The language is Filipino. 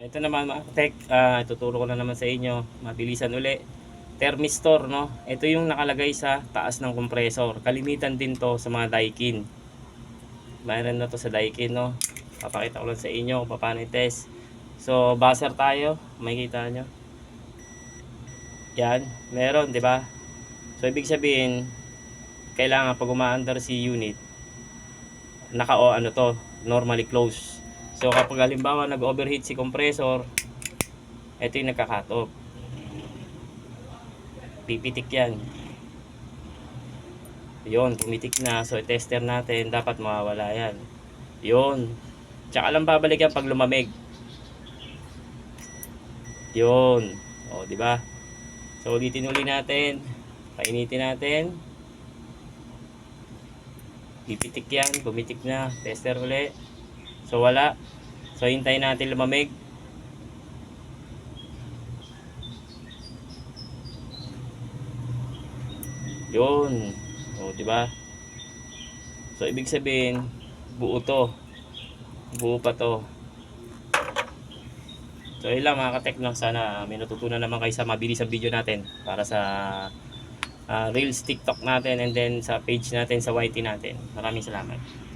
Ito naman mga tech, ah, tuturo ko na naman sa inyo, mabilisan uli. Thermistor, no? Ito yung nakalagay sa taas ng kompresor. Kalimitan din to sa mga Daikin. Mayroon na to sa Daikin, no? Papakita ko lang sa inyo kung paano i-test. So, buzzer tayo. Makikita nyo. Yan. Meron, di ba? So, ibig sabihin, kailangan pag umaandar si unit, naka o ano to, normally close. So kapag halimbawa nag-overheat si compressor, ito yung nagka-cut off. Pipitik yan. Yun, pumitik na. So tester natin, dapat mawawala yan. Yun. Tsaka lang babalik yan pag lumamig. Yun. O, di ba? So ulitin uli natin. Painitin natin. Pipitik yan, pumitik na. Tester uli. So wala. So hintayin natin lumamig. Yun. O, di ba? So ibig sabihin, buo to. Buo pa to. So yun lang mga katek lang sana may natutunan naman kayo sa mabilis ang video natin para sa ah, Reels TikTok natin and then sa page natin sa YT natin. Maraming salamat.